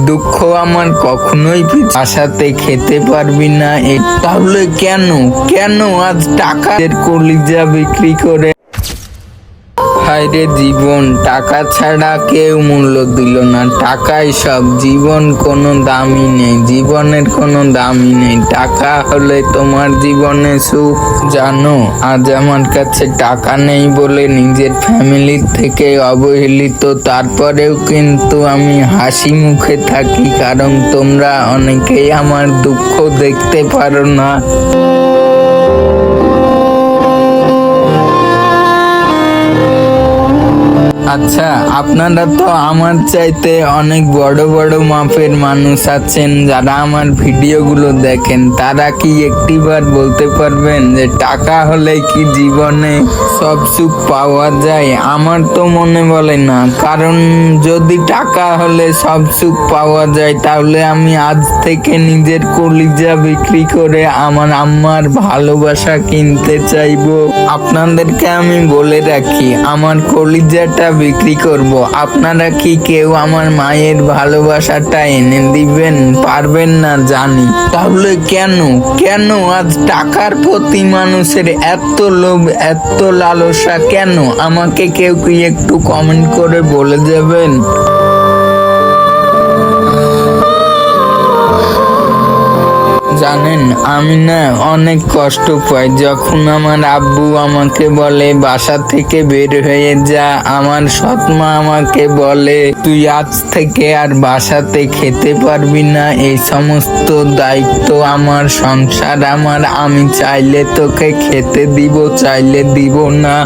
দুঃখ আমার কখনোই আশাতে খেতে পারবি না তাহলে কেন? কেন আজ টাকা কলিজা বিক্রি করে? হায়রে জীবন, টাকা ছাড়া কেউ মূল্য দিল না। টাকাই সব, জীবন কোনো দামি নেই, জীবনের কোনো দামি নেই। টাকা হলে তোমার জীবনে সুখ, জানো? আজ আমার কাছে টাকা নেই বলে নিজের ফ্যামিলির থেকে অবহেলিত, তারপরেও কিন্তু আমি হাসি মুখে থাকি, কারণ তোমরা অনেকেই আমার দুঃখ দেখতে পারো না। আচ্ছা আপনারা তো আমার চাইতে অনেক বড় বড় মাপের মানুষ আছেন। যারা আমার ভিডিওগুলো দেখেন, তারা কি একটিবার বলতে পারবেন যে টাকা হলে কি জীবনে সব সুখ পাওয়া যায়? আমার তো মনে বলে না। কারণ যদি টাকা হলে সব সুখ পাওয়া যায়, তাহলে আমি আজ থেকে নিজের কলিজা বিক্রি করে আমার আম্মার ভালোবাসা কিনতে চাইব। আপনাদেরকে আমি বলে রাখি, আমার কলিজাটা বিক্রি করব। আপনারা কি কেউ আমার মায়ের ভালোবাসাটা এনে দিবেন? পারবেন না জানি। তাহলে কেন? কেন আজ টাকার প্রতি মানুষের এত লোভ, এত লালসা কেন? আমাকে কেউ কি একটু কমেন্ট করে বলে যাবেন? আমি না অনেক কষ্ট পাই। যখন আমার আব্বু আমাকে বলে, বাসা থেকে বের হয়ে যা। আমার সৎমা আমাকে বলে, তুই আজ থেকে আর বাসাতে খেতে পারবি না। এই সমস্ত দায়িত্ব আমার, সংসার আমার। আমি চাইলে তোকে খেতে দিব, চাইলে দিব না।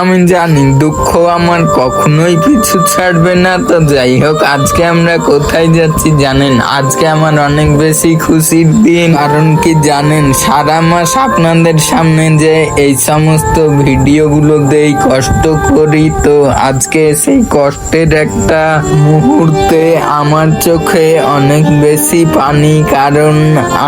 আমি জানি দুঃখ আমার কখনোই পিছু ছাড়বে না, তো যাই হোক, আজকে আমরা কোথায় যাচ্ছি জানেন? আজকে আমার অনেক বেশি খুশির দিন, কারণ কি জানেন, সারা মাস আপনাদের সামনে যে এই সমস্ত ভিডিওগুলো দেই, কষ্ট করি, তো আজকে সেই কষ্টের একটা মুহূর্তে আমার চোখে অনেক বেশি পানি, কারণ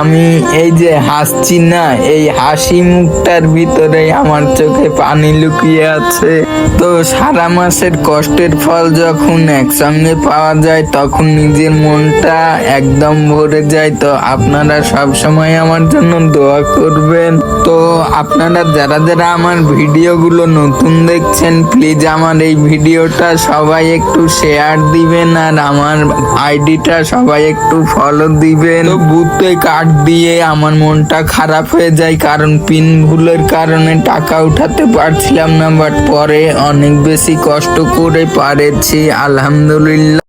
আমি এই যে হাসছি না, এই হাসি মুখটার ভিতরে আমার চোখে পানি লুকিয়ে আছে। তো সারা মাসের কষ্টের ফল যখন একসঙ্গে পাওয়া যায়, তখন নিজের মনটা একদম ভরে যায়। তো আপনারা সব সময় আমার জন্য দোয়া করবেন। তো আপনারা যারা যারা আমার ভিডিওগুলো নতুন দেখছেন প্লিজ আমার এই ভিডিওটা সবাই একটু শেয়ার দিবেন আর আমার আইডিটা সবাই একটু ফলো দিবেন। বুথে কার্ড দিয়ে আমার মনটা খারাপ হয়ে যায়, কারণ পিন ভুলের কারণে টাকা উঠাতে পারছিলাম না পরে অনেক বেশি কষ্ট করে পারেছি আলহামদুলিল্লাহ।